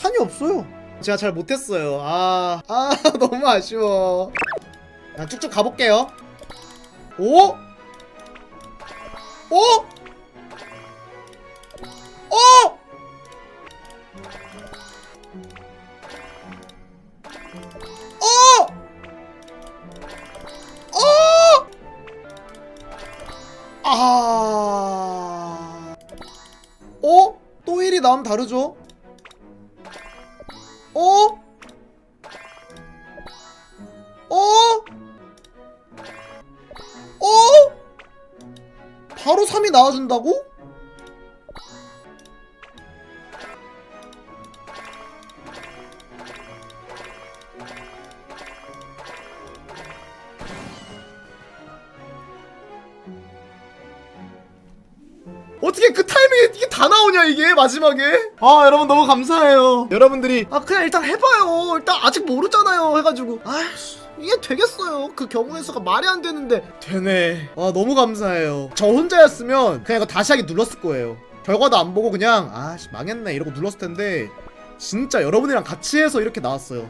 칸이 없어요. 제가 잘 못했어요. 아, 아 너무 아쉬워. 자, 쭉쭉 가볼게요. 오? 오? 오? 어! 어! 아. 어? 또 1이 나오면 다르죠? 어? 어? 어? 바로 3이 나와준다고? 어떻게 그 타이밍에 이게 다 나오냐 이게 마지막에? 아 여러분 너무 감사해요. 여러분들이 아 그냥 일단 해봐요. 일단 아직 모르잖아요 해가지고. 아이씨 이게 되겠어요. 그 경우의 수가 말이 안 되는데. 되네. 아 너무 감사해요. 저 혼자였으면 그냥 이거 다시 하기 눌렀을 거예요. 결과도 안 보고 그냥 아씨 망했네 이러고 눌렀을 텐데 진짜 여러분이랑 같이 해서 이렇게 나왔어요